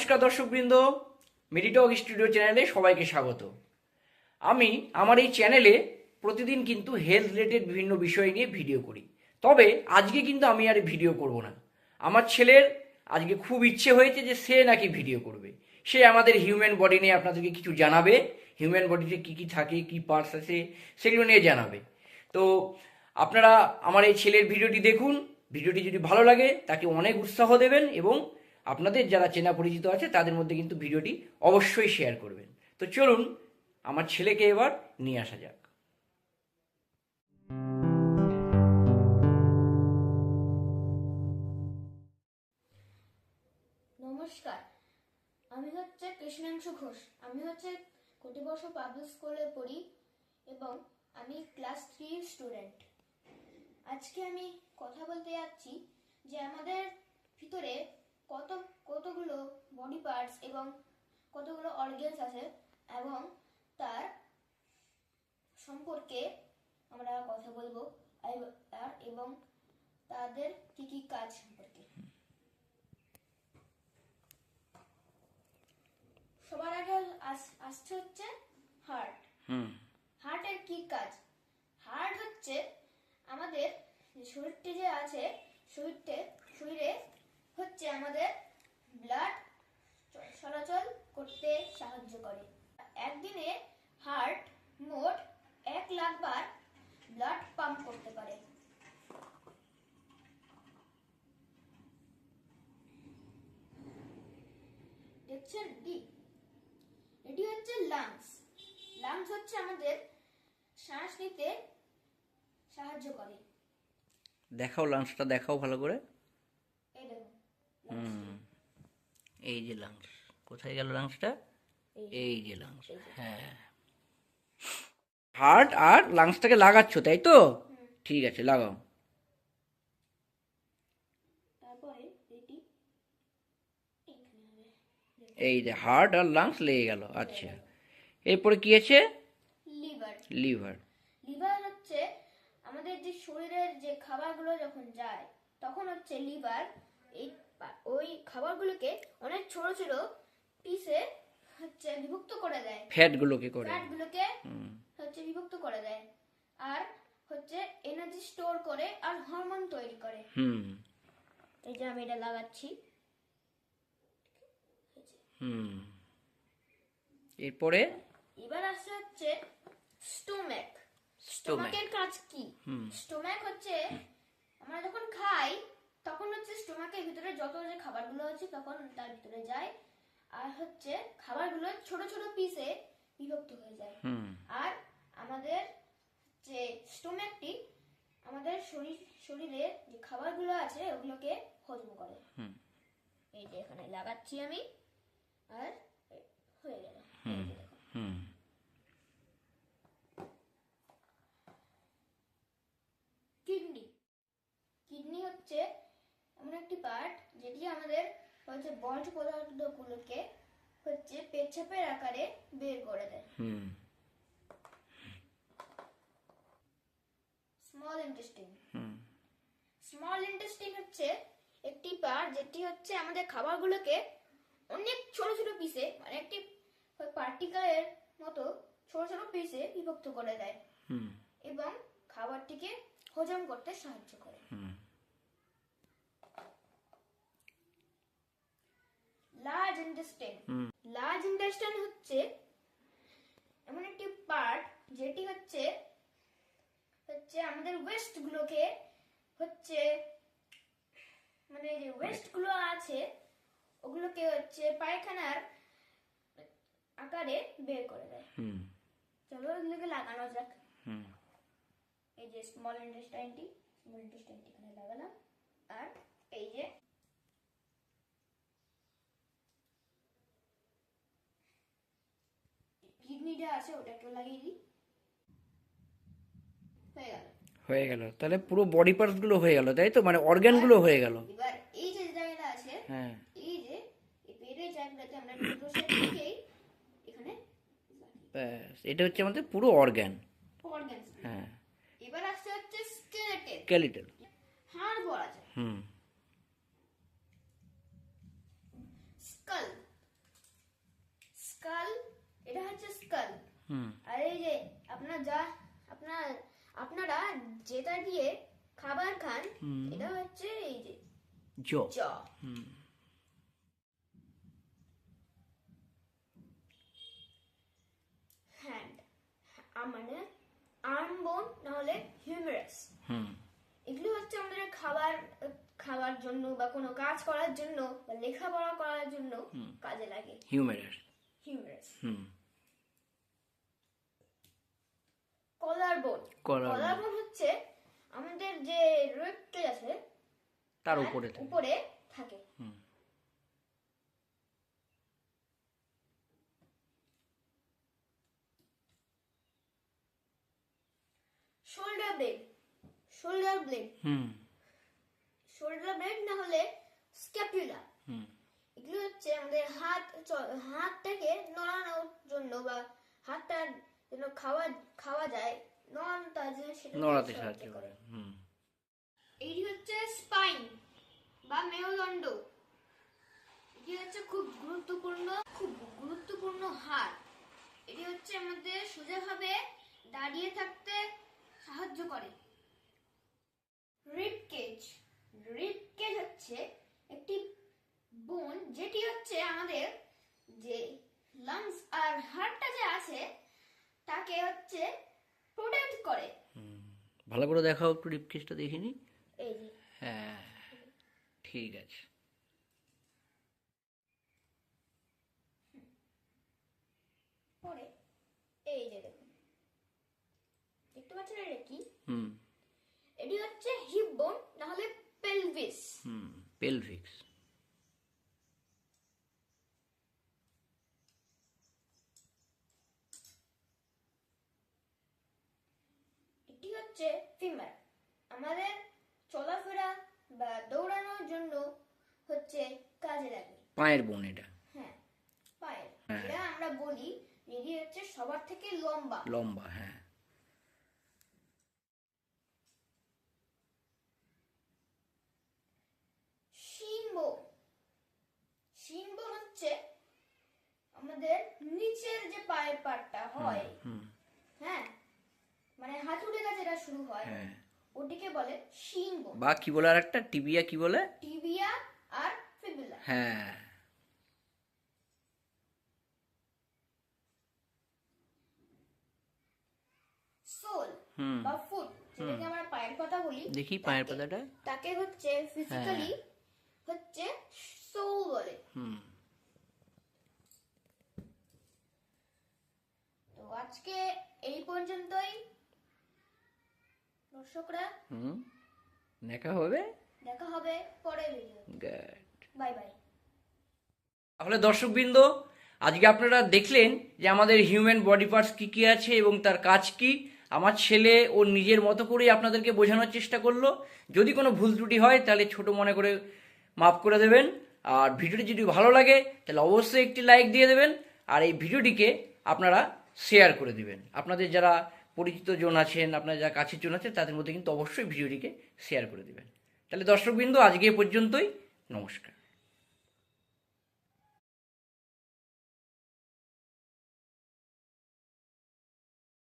নমস্কার দর্শকবৃন্দ মেডিটক স্টুডিও চ্যানেলে সবাইকে স্বাগত। আমি আমার এই চ্যানেলে প্রতিদিন কিন্তু হেলথ রিলেটেড বিভিন্ন বিষয় নিয়ে ভিডিও করি। তবে আজকে কিন্তু আমি আর ভিডিও করব না। আমার ছেলের আজকে খুব ইচ্ছে হয়েছে যে সে নাকি ভিডিও করবে। সে আমাদের হিউম্যান বডি নিয়ে আপনাদেরকে কিছু জানাবে হিউম্যান বডিতে কী কী থাকে, কী পার্টস আছে, সেগুলো নিয়ে জানাবে। তো আপনারা আমার এই ছেলের ভিডিওটি দেখুন। ভিডিওটি যদি ভালো লাগে, তাকে অনেক উৎসাহ দেবেন এবং আপনাদের যারা চেনা পরিচিত আছে, তাদের মধ্যে কিন্তু ভিডিওটি অবশ্যই শেয়ার করবেন। তো চলুন, আমার ছেলেকে এবার নিয়ে আসা যাক। নমস্কার। আমি হচ্ছে কৃষ্ণাংশু ঘোষ। আমি হচ্ছে কটিবর্ষ পাবলিক স্কুলে পড়ি এবং আমি ক্লাস থ্রি স্টুডেন্ট আজকে আমি কথা বলতে যাচ্ছি যে আমাদের ভিতরে কত কতগুলো বডি পার্টস এবং কতগুলো অর্গেনস আছে এবং তার সম্পর্কে আমরা কথা বলব আর- এবং তাদের কি কি কাজ সম্পর্কে। সবার আগে আস- আসছে হচ্ছে হার্ট হার্টের কি কাজ? হার্ট হচ্ছে আমাদের শরীরটি যে আছে শরীরতে শরীরে হচ্ছে আমাদের ব্লাড চলাচল করতে সাহায্য করে। একদিনে হার্ট মোট এক লাখ বার ব্লাড পাম্প করতে পারে। দেখছেন? কি এটি হচ্ছে লাংস লাংস হচ্ছে আমাদের শ্বাস নিতে সাহায্য করে। দেখাও লাঞ্চটা দেখাও ভালো করে। এই যে লাংস কোথায় গেল লাংসটা এই যে। লাংস হ্যাঁ। হার্ট আর লাংসটাকে লাগাচ্ছ তাই তো? ঠিক আছে লাগাও। এই যে হার্ট আর লাংস লেগে গেল আচ্ছা। এরপরে কি আছে? লিভার লিভার লিভার হচ্ছে আমাদের যে শরীরের যে খাবারগুলো যখন যায় তখন হচ্ছে লিভার এই ওই খাবারগুলোকে অনেক ছোট ছোট পিসে হচ্ছে বিভক্ত করে দেয়। ফ্যাটগুলোকে করে। ফ্যাটগুলোকে হচ্ছে বিভক্ত করে দেয়। আর হচ্ছে এনার্জি স্টোর করে আর হরমোন তৈরি করে। হুম। এই যে আমি এটা লাগাচ্ছি। হুম। এরপরে? এবার আসছে হচ্ছে স্টোম্যাক স্টোম্যাক স্টোমাকের কাজ কি? স্টোম্যাক হচ্ছে আমরা যখন খাই তখন হচ্ছে স্টোমাকের ভিতরে যত যে খাবারগুলো আছে তখন তার ভিতরে যায়। আর হচ্ছে খাবারগুলো ছোট ছোট পিসে বিভক্ত হয়ে যায়। আর আমাদের যে স্টোম্যাকটি আমাদের শরীর শরীরে যে খাবারগুলো আছে ওগুলোকে হজম করে। হুম। এই যে এখানে লাগাচ্ছি আমি। আর হয়ে গেল। হুম হুম কিডনি কিডনি হচ্ছে এমন একটি পার্ট যেটি আমাদের হচ্ছে বর্জ্য পদার্থগুলোকে হচ্ছে পেচ্ছাপের আকারে বের করে দেয়। স্মল ইন্টেস্টিন স্মল ইন্টেস্টিন হচ্ছে একটি পার্ট যেটি হচ্ছে আমাদের খাবারগুলোকে অনেক ছোট ছোট পিসে মানে একটি পার্টিকেলের মতো ছোট ছোট পিসে বিভক্ত করে দেয় এবং খাবারটিকে হজম করতে সাহায্য করে। লার্জ ইন্টেস্টাইন লার্জ ইন্টেস্টাইন হচ্ছে এমন একটি পার্ট যেটি হচ্ছে হচ্ছে আমাদের ওয়েস্ট গুলোকে হচ্ছে মানে যে ওয়েস্টগুলো আছে ওগুলোকে হচ্ছে পায়খানার আকারে বের করে দেয়। হুম। চলো এগুলোকে লাগানো যাক। হুম। এই যে স্মল ইন্টেস্টাইনটি স্মল ইন্টেস্টাইনটি এখানে লাগালাম আর এই যে আছে লাগিয়ে দিই। হয়ে গেল। হয়ে গেল। তাহলে পুরো বডি পার্টসগুলো হয়ে গেল তাই তো? মানে অর্গানগুলো হয়ে গেল। এবার এই যে জায়গাটা আছে হ্যাঁ। এই যে এই পেটের জায়গাটাতে আমরা দুটো এখানে ব্যাস এটা হচ্ছে আমাদের পুরো অর্গান অর্গানস হ্যাঁ। এবার আসছে হচ্ছে স্কেলেটেল স্কেলিটন হাড় বলা যায়। হুম। আর এই যে আপনার যা আপনার আপনারা যেটা দিয়ে খাবার খান এটা হচ্ছে এই যে জ। জ। হ্যান্ড মানে আর্ম বোন নাহলে হিউমারাস। এগুলো হচ্ছে আমাদের খাবার খাওয়ার জন্য বা কোনো কাজ করার জন্য বা লেখাপড়া করার জন্য কাজে লাগে। হিউম্যারাস হিউম্যারাস হুম। কলার বোন। কলার বোন। হচ্ছে আমাদের যে রুটকে আছে তার উপরে উপরে থাকে। শোল্ডার ব্লেড শোল্ডার ব্লেড হুম। শোল্ডার ব্লেড না হলে স্ক্যাপুলা হুম। এগুলো হচ্ছে আমাদের হাত হাতটাকে নড়ানোর জন্য বা হাতটা যেন খাওয়া খাওয়া যায়। নড়ানোটা যে সেটা নড়াতে সাহায্য করে। হুম। এইটি হচ্ছে স্পাইন বা মেরুদণ্ড। এটি হচ্ছে খুব গুরুত্বপূর্ণ খুব গুরুত্বপূর্ণ হাড়। এটি হচ্ছে আমাদের সোজাভাবে দাঁড়িয়ে থাকতে সাহায্য করে। রিব কেজ রিব কেজ হচ্ছে একটি বোন যেটি হচ্ছে আমাদের যে লাংস আর হার্টটা যে আছে তাকে হচ্ছে প্রোটেক্ট করে। ভালো করে দেখাও একটু রিপকেসটা দেখিনি এই যে। হ্যাঁ ঠিক আছে। পরে এই যে দেখুন। দেখতে পাচ্ছেন এটা কি? হুম। এটি হচ্ছে হিপ বোন না হলে পেলভিস হুম পেলভিক্স এটি হচ্ছে ফিমার আমাদের চলাফেরা বা দৌড়ানোর জন্য হচ্ছে কাজে লাগে। পায়ের বোন এটা। হ্যাঁ পায়ের। হ্যাঁ। এটা আমরা বলি এটি হচ্ছে সবার থেকে লম্বা। লম্বা হ্যাঁ। শিনবো শিনবো হচ্ছে আমাদের নিচের যে পায়ের পাটটা হয় হ্যাঁ মানে হাঁটুরে কাছে যেটা শুরু হয় হ্যাঁ। ওটিকে বলে শিনবো বা কি বলে আর একটা টিবিয়া কি বলে? টিবিয়া। হ্যাঁ। বা ফুট যেটাকে আমরা পায়ের কথা বলি দেখি পায়ের পাতাটা। তাকে হচ্ছে ফিজিক্যালি হচ্ছে সোল বলে। তো আজকে এই পর্যন্তই। দর্শকরা হুম। দেখা হবে। দেখা হবে পরের ভিডিও গুড বাই বাই তাহলে দর্শকবৃন্দ, আজকে আপনারা দেখলেন যে আমাদের হিউম্যান বডি পার্টস কী কী আছে এবং তার কাজ কি। আমার ছেলে ও নিজের মতো করেই আপনাদেরকে বোঝানোর চেষ্টা করল। যদি কোনো ভুল ত্রুটি হয়, তাহলে ছোট মনে করে মাফ করে দেবেন। আর ভিডিওটি যদি ভালো লাগে, তাহলে অবশ্যই একটি লাইক দিয়ে দেবেন। আর এই ভিডিওটিকে আপনারা শেয়ার করে দিবেন। আপনাদের যারা পরিচিত জন আছেন আপনার যারা কাছের জন আছেন, তাদের মধ্যে কিন্তু অবশ্যই ভিডিওটিকে শেয়ার করে দেবেন। তাহলে দর্শকবৃন্দ, আজকে এ পর্যন্তই। নমস্কার।